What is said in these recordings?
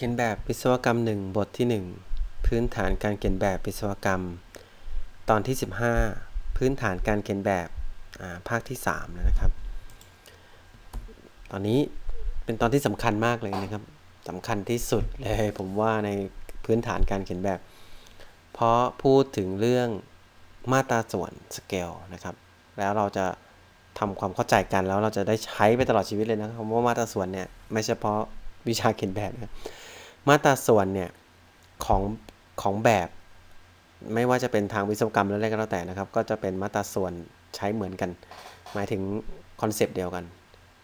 ขียนแบบวิศวกรรม 1 บทที่ 1 พื้นฐานการเขียนแบบวิศวกรรม ตอนที่ 15 พื้นฐานการเขียนแบบาภาคที่3แล้วนะครับ ตอนนี้เป็นตอนที่สำคัญมากเลยนะครับสำคัญที่สุดเลยผมว่าในพื้นฐานการเขียนแบบ เพราะพูดถึงเรื่องมาตราส่วนสเกลนะครับ แล้วเราจะทำความเข้าใจกันแล้วเราจะได้ใช้ไปตลอดชีวิตเลยนะครับว่ามาตราส่วนเนี่ยไม่เฉพาะวิชาเขียนแบบนะ มาตราส่วนเนี่ยของของแบบไม่ว่าจะเป็นทางวิศวกรรมหรืออะไรก็แล้วแต่นะครับ ก็จะเป็นมาตราส่วนใช้เหมือนกัน หมายถึงคอนเซปต์เดียวกัน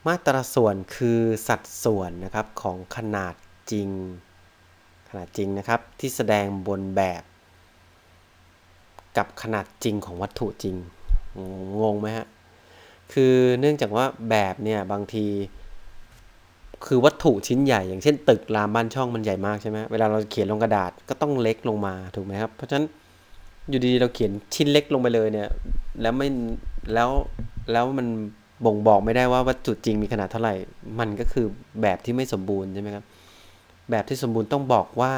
มาตราส่วนคือสัดส่วนนะครับของขนาดจริง ขนาดจริงนะครับที่แสดงบนแบบ กับขนาดจริงของวัตถุจริงงงไหมฮะคือเนื่องจากว่าแบบเนี่ยบางที คือวัตถุชิ้นใหญ่ อย่างเช่น ตึกรามบ้านช่องมันใหญ่มากใช่ไหมเวลาเราเขียนลงกระดาษก็ต้องเล็กลงมาถูกไหมครับ เพราะฉะนั้นอยู่ดีๆเราเขียนชิ้นเล็กลงไปเลยเนี่ย แล้วไม่แล้วแล้วมันบ่งบอกไม่ได้ว่าวัตถุจริงมีขนาดเท่าไหร่ มันก็คือแบบที่ไม่สมบูรณ์ใช่ไหมครับ แบบที่สมบูรณ์ต้องบอกว่า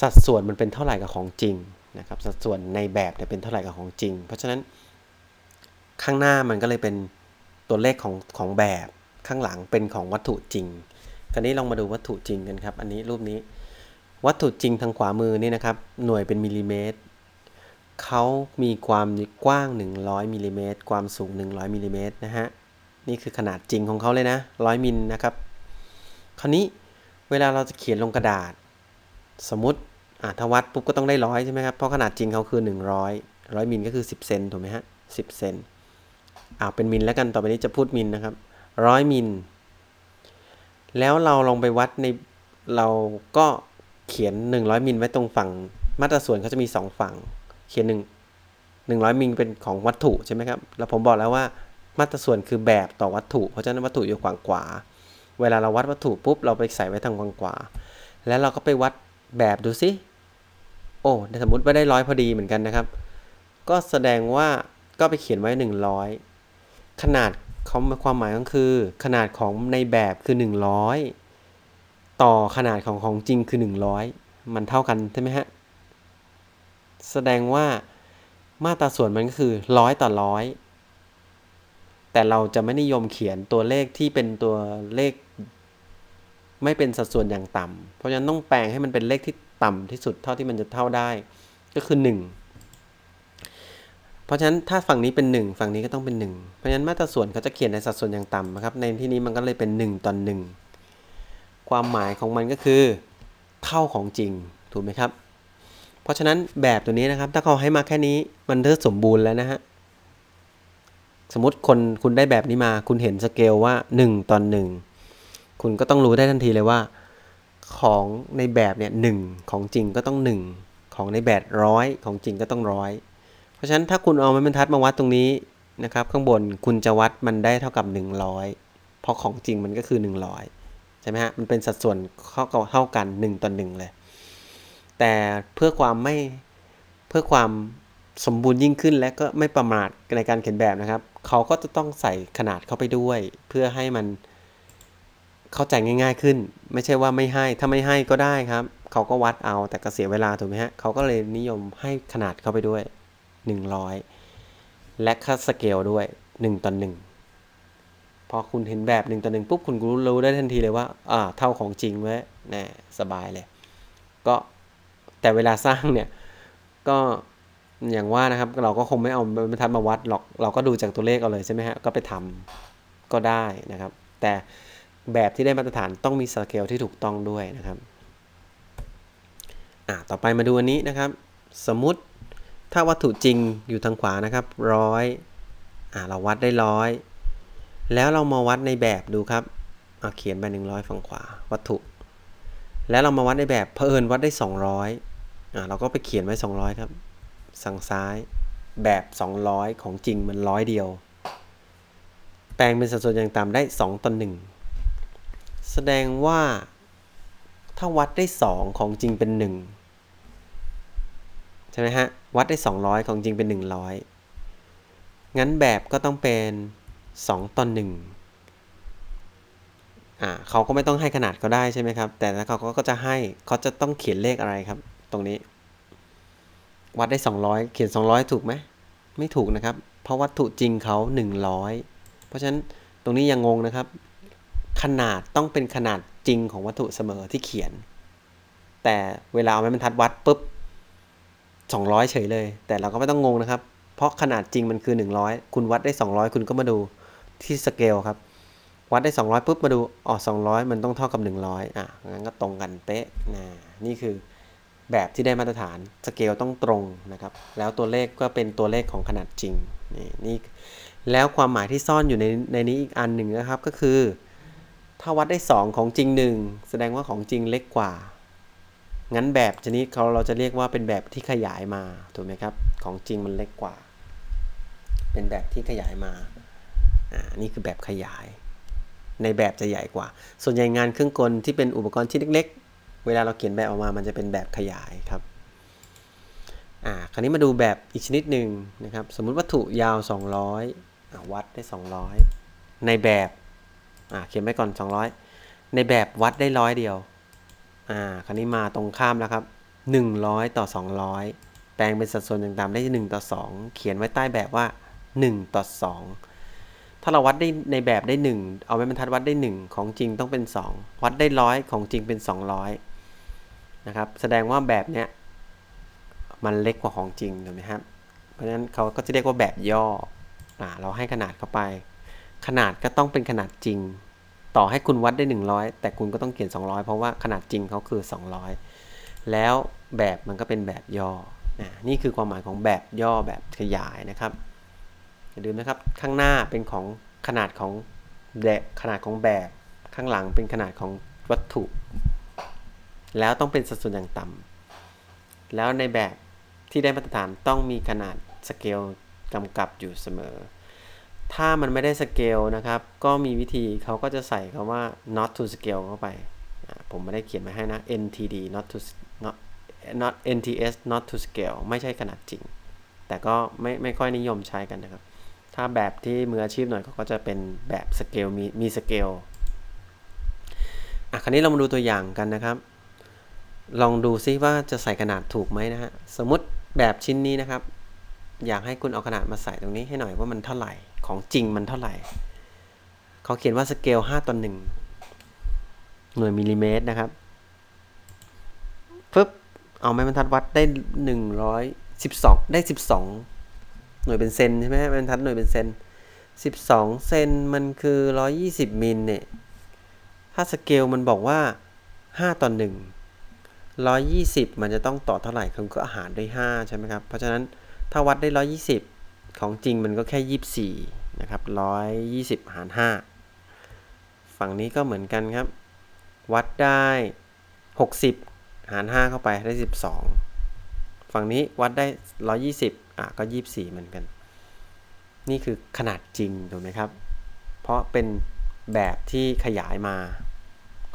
สัดส่วนมันเป็นเท่าไหร่กับของจริงนะครับ สัดส่วนในแบบเนี่ยเป็นเท่าไหร่กับของจริง เพราะฉะนั้นข้างหน้ามันก็เลยเป็นตัวเลขของของแบบ ข้างหลังเป็นของวัตถุจริง คราวนี้ลองมาดูวัตถุจริงกันครับ อันนี้รูปนี้ วัตถุจริงทางขวามือนี่นะครับ หน่วยเป็นมิลลิเมตรเขามีความกว้าง 100มิลลิเมตรความสูง 100มิลลิเมตรนะฮะ นี่คือขนาดจริงของเขาเลยนะ 100มิลนะครับ คราวนี้เวลาเราจะเขียนลงกระดาษ สมมติอ่าถ้าวัดปุ๊บก็ต้องได้ร้อยใช่ไหมครับ เพราะขนาดจริงเขาคือ 100 100มิลก็คือ 10 เซนถูกไหมฮะ10 เซนอ่าเป็นมิลแล้วกัน ต่อไปนี้จะพูดมิลนะครับ 100มิล แล้วเราลองไปวัดในเราก็เขียน 100 มิลไว้ตรงฝั่ง มาตราส่วนเขาจะมี 2 ฝั่ง เขียน1 100 มิลเป็นของวัตถุใช่ไหมครับ แล้วผมบอกแล้วว่ามาตราส่วนคือแบบต่อวัตถุ เพราะฉะนั้นวัตถุอยู่ฝั่งขวา เวลาเราวัดวัตถุปุ๊บเราไปใส่ไว้ทางฝั่งขวา แล้วเราก็ไปวัดแบบดูซิโอ้สมมติว่าได้ร้อยพอดีเหมือนกันนะครับ ก็แสดงว่าก็ไปเขียนไว้ 100 ขนาด เขาความหมายก็คือ ขนาดของในแบบคือ 100 ต่อขนาดของของจริงคือ 100 มันเท่ากันใช่ไหมฮะ แสดงว่ามาตราส่วนมันก็คือร้อยต่อร้อยแต่เราจะไม่นิยมเขียนตัวเลขที่เป็นตัวเลข ไม่เป็นสัดส่วนอย่างต่ำเพราะฉะนั้นต้องแปลงให้มันเป็นเลขที่ต่ำที่สุดเท่าที่มันจะเท่าได้ ก็คือ 1 เพราะฉะนั้นถ้าฝั่งนี้เป็น 1 ฝั่งนี้ก็ต้องเป็น 1 เพราะฉะนั้นมาตราส่วนเขาจะเขียนในสัดส่วนอย่างต่ำนะครับ ในที่นี้มันก็เลยเป็น 1ต่อ1ความหมายของมันก็คือเท่าของจริงถูกไหมครับ เพราะฉะนั้นแบบตัวนี้นะครับถ้าเขาให้มาแค่นี้มันเริ่มสมบูรณ์แล้วนะฮะสมมติคนคุณได้แบบนี้มา คุณเห็นสเกลว่า 1ต่อ1คุณก็ต้องรู้ได้ทันทีเลยว่า ของในแบบเนี่ยหของจริงก็ต้อง 1 ของในแบบร้อยของจริงก็ต้องร้อย เพราะฉะนั้นถ้าคุณเอาไม้บรรทัดมาวัดตรงนี้นะครับ ข้างบนคุณจะวัดมันได้เท่ากับ 100 เพราะของจริงมันก็คือ 100 ใช่ไหมฮะ มันเป็นสัดส่วนเข้าเท่ากัน 1 ต่อ 1 เลย แต่เพื่อความไม่เพื่อความสมบูรณ์ยิ่งขึ้นและก็ไม่ประมาทในการเขียนแบบนะครับ เขาก็จะต้องใส่ขนาดเข้าไปด้วย เพื่อให้มันเข้าใจง่าย ๆขึ้น ไม่ใช่ว่าไม่ให้ ถ้าไม่ให้ก็ได้ครับ เขาก็วัดเอาแต่ก็เสียเวลาถูกไหมฮะ เขาก็เลยนิยมให้ขนาดเข้าไปด้วย 100 และค่าสเกลด้วย 1ต่อ1พอคุณเห็นแบบ 1ต่อ1ปุ๊บคุณรู้ได้ทันทีเลยว่าอ่าเท่าของจริงไว้น่สบายเลย ก็แต่เวลาสร้างเนี่ย ก็อย่างว่านะครับเราก็คงไม่เอาบรรทัดมาวัดหรอกเราก็ดูจากตัวเลขเอาเลยใช่ไหมฮะก็ไปทำก็ได้นะครับ แต่แบบที่ได้มาตรฐานต้องมีสเกลที่ถูกต้องด้วยนะครับอ่าต่อไปมาดูอันนี้นะครับ สมมติ ถ้าวัตถุจริงอยู่ทางขวานะครับร้อยอ่าเราวัดได้ร้อยแล้วเรามาวัดในแบบดูครับเอาเขียนไป 100 ฝั่งขวาวัตถุ แล้วเรามาวัดในแบบเพอิญวัดได้ 200อ่าเราก็ไปเขียนไว้ 200 ครับ สั่งซ้ายแบบ 200 ของจริงมันร้อยเดียว แปลงเป็นสัดส่วนอย่างต่ำได้ 2ต่อ1แสดงว่าถ้าวัดได้ 2 ของจริงเป็น 1 ใช่ไหมฮะ วัดได้ 200 ของจริงเป็น 100 งั้นแบบก็ต้องเป็น 2ต่อ1อ่าเขาก็ไม่ต้องให้ขนาดก็ได้ใช่ไหมครับ แต่ถ้าเขาก็จะให้เขาจะต้องเขียนเลขอะไรครับ ตรงนี้ วัดได้ 200 เขียน 200 ถูกไหม ไม่ถูกนะครับ เพราะวัตถุจริงเขา 100 เพราะฉะนั้นตรงนี้ยังงงนะครับ ขนาดต้องเป็นขนาดจริงของวัตถุเสมอที่เขียน แต่เวลาเอาไม้บรรทัดวัดปุ๊บ 200 เฉยเลย แต่เราก็ไม่ต้องงงนะครับ เพราะขนาดจริงมันคือ 100 คุณวัดได้ 200 คุณก็มาดูที่สเกลครับ วัดได้ 200ปุ๊บมาดูอ๋อ200 มันต้องเท่ากับ 100อะงั้นก็ตรงกันเป๊ะนะนี่คือแบบที่ได้มาตรฐานสเกลต้องตรงนะครับ แล้วตัวเลขก็เป็นตัวเลขของขนาดจริงนี่นี่แล้วความหมายที่ซ่อนอยู่ในในนี้อีกอันหนึ่งนะครับก็คือ ถ้าวัดได้ 2 ของจริง 1 แสดงว่าของจริงเล็กกว่า งั้นแบบชนิดเขาเราจะเรียกว่าเป็นแบบที่ขยายมาถูกไหมครับ ของจริงมันเล็กกว่า เป็นแบบที่ขยายมาอ่านี่คือแบบขยาย ในแบบจะใหญ่กว่า ส่วนใหญ่งานเครื่องกลที่เป็นอุปกรณ์ชิ้นเล็ก ๆ เวลาเราเขียนแบบออกมามันจะเป็นแบบขยายครับอ่าคราวนี้มาดูแบบอีกชนิดหนึ่งนะครับ สมมุติวัตถุยาว 200อ่าวัดได้ 200 ในแบบอ่าเขียนไว้ก่อน 200 ในแบบวัดได้ร้อยเดียว อ่าคราวนี้มาตรงข้ามแล้วครับ 100 ต่อ 200 แปลงเป็นสัดส่วนต่างๆได้ 1 ต่อ 2 เขียนไว้ใต้แบบว่า 1 ต่อ 2 ถ้าเราวัดได้ในแบบได้ 1 เอาไม้บรรทัดวัดได้ 1 ของจริงต้องเป็น 2 วัดได้ร้อยของจริงเป็น 200 นะครับ แสดงว่าแบบเนี้ยมันเล็กกว่าของจริงถูกไหมครับ เพราะฉะนั้นเขาก็จะเรียกว่าแบบย่ออ่าเราให้ขนาดเข้าไป ขนาดก็ต้องเป็นขนาดจริง ต่อให้คุณวัดได้ 100 แต่คุณก็ต้องเขียน 200 เพราะว่าขนาดจริงเขาคือ 200 แล้วแบบมันก็เป็นแบบย่อนะนี่คือความหมายของแบบย่อแบบขยายนะครับอย่าลืมนะครับข้างหน้าเป็นของขนาดของแบบขนาดของแบบข้างหลังเป็นขนาดของวัตถุ แล้วต้องเป็นสัดส่วนอย่างต่ำแล้วในแบบที่ได้มาตรฐานต้องมีขนาดสเกลกำกับอยู่เสมอ ถ้ามันไม่ได้สเกลนะครับ ก็มีวิธีเขาก็จะใส่คำว่า not to scale เข้าไปผมไม่ได้เขียนมาให้นะ NTD not to not not NTS not to scale ไม่ใช่ขนาดจริง แต่ก็ไม่ไม่ค่อยนิยมใช้กันนะครับ ถ้าแบบที่มืออาชีพหน่อยเขาก็จะเป็นแบบสเกลมีมีสเกลอะ คราวนี้เรามาดูตัวอย่างกันนะครับ ลองดูซิว่าจะใส่ขนาดถูกไหมนะฮะ สมมติแบบชิ้นนี้นะครับ อยากให้คุณเอาขนาดมาใส่ตรงนี้ให้หน่อยว่ามันเท่าไหร่ ของจริงมันเท่าไหร่ เขาเขียนว่าสเกล5ต่อ1หน่วยมิลลิเมตรนะครับปึ๊บเอาไม้บรรทัดวัดได้ 112 ได้ 12 หน่วยเป็นเซนใช่ไหมไม้บรรทัดหน่วยเป็นเซน 12 เซนมันคือ 120 มิลเนี่ย ถ้าสเกลมันบอกว่า 5 ต่อ 1 120 มันจะต้องต่อเท่าไหร่คุณก็หารด้วย 5 ใช่ไหมครับ เพราะฉะนั้นถ้าวัดได้ 120 ของจริงมันก็แค่ 24 นะครับ 120 หาร 5 ฝั่งนี้ก็เหมือนกันครับ วัดได้ 60 หาร 5 เข้าไปได้ 12 ฝั่งนี้วัดได้ 120 อะ ก็ 24 เหมือนกัน นี่คือขนาดจริงถูกไหมครับ เพราะเป็นแบบที่ขยายมา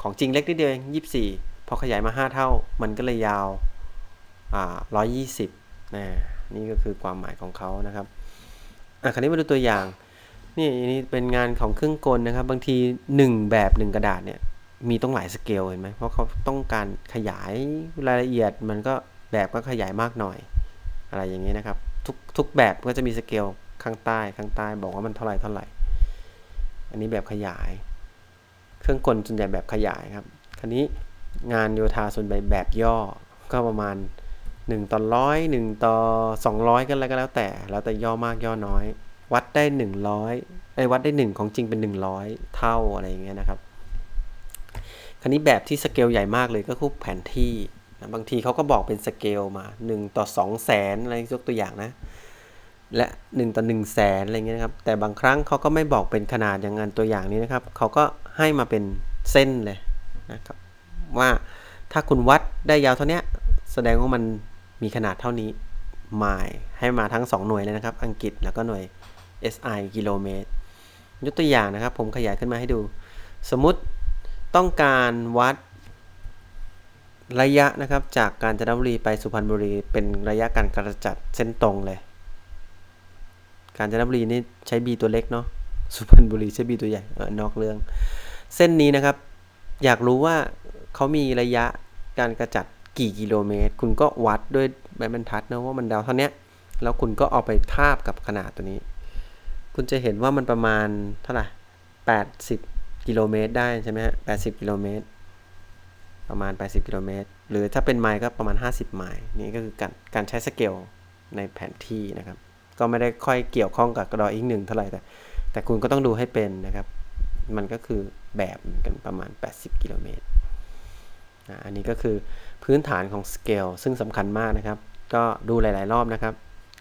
ของจริงเล็กนิดเดียวเอง24 พอขยายมา 5 เท่า มันก็เลยยาว อ่า 120นะนี่ก็คือความหมายของเขานะครับ อะคราวนี้มาดูตัวอย่าง นี่นี่เป็นงานของเครื่องกลนะครับ บางที 1 แบบ 1 กระดาษเนี่ย มีต้องหลายสเกลเห็นไหมเพราะเขาต้องการขยายรายละเอียดมันก็แบบก็ขยายมากหน่อย อะไรอย่างนี้นะครับ ทุกทุกแบบก็จะมีสเกลข้างใต้ข้างใต้บอกว่ามันเท่าไหร่เท่าไหร่ อันนี้แบบขยาย เครื่องกลส่วนใหญ่แบบขยายครับ คราวนี้งานโยธาส่วนใหญ่แบบย่อก็ประมาณ 1 ต่อร้อย1ต่อ 200 กันแล้วก็แล้วแต่ แล้วแต่ย่อมากย่อน้อย วัดได้ 100ไอ้วัดได้ 1 ของจริงเป็น 100 เท่าอะไรอย่างเงี้ยนะครับ คราวนี้แบบที่สเกลใหญ่มากเลยก็คือแผนที่นะบางทีเขาก็บอกเป็นสเกลมา 1 ต่อ 2 0 0แสนอะไรยกตัวอย่างนะ และ 1 ต่อ 1 0 0 0 0แสนอะไรเงี้ยนะครับ แต่บางครั้งเขาก็ไม่บอกเป็นขนาดอย่างงานตัวอย่างนี้นะครับเขาก็ให้มาเป็นเส้นเลยนะครับว่าถ้าคุณวัดได้ยาวเท่านี้แสดงว่ามัน มีขนาดเท่านี้หมายให้มาทั้ง 2 หน่วยเลยนะครับ อังกฤษแล้วก็หน่วย SI กิโลเมตร ยกตัวอย่างนะครับ ผมขยายขึ้นมาให้ดู สมมติต้องการวัดระยะนะครับ จากกาญจนบุรีไปสุพรรณบุรี เป็นระยะการกระจัดเส้นตรงเลย กาญจนบุรีนี่ใช้ B ตัวเล็กเนาะสุพรรณบุรีใช้ B ตัวใหญ่เออนอกเรื่อง เส้นนี้นะครับ อยากรู้ว่าเขามีระยะการกระจัด กี่กิโลเมตร คุณก็วัดด้วยใบบรรทัดนะว่ามันดาวเท่านี้แล้วคุณก็เอาไปทาบกับขนาดตัวนี้ คุณจะเห็นว่ามันประมาณเท่าไหร่80กิโลเมตรได้ใช่ไหมฮะ80กิโลเมตร ประมาณ 80 กิโลเมตร หรือถ้าเป็นไมล์ก็ประมาณ 50 ไมล์ นี่ก็คือการการใช้สเกลในแผนที่นะครับ ก็ไม่ได้ค่อยเกี่ยวข้องกับกระดออีกหนึ่งเท่าไหร่แต่ แต่คุณก็ต้องดูให้เป็นนะครับ มันก็คือแบบกันประมาณ 80 กิโลเมตร อันนี้ก็คือ พื้นฐานของสเกลซึ่งสำคัญมากนะครับ ก็ดูหลาย ๆ รอบนะครับ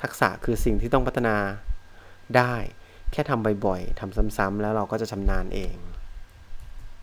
ทักษะคือสิ่งที่ต้องพัฒนาได้ แค่ทำบ่อย ๆทำซ้ำๆแล้วเราก็จะชำนาญเอง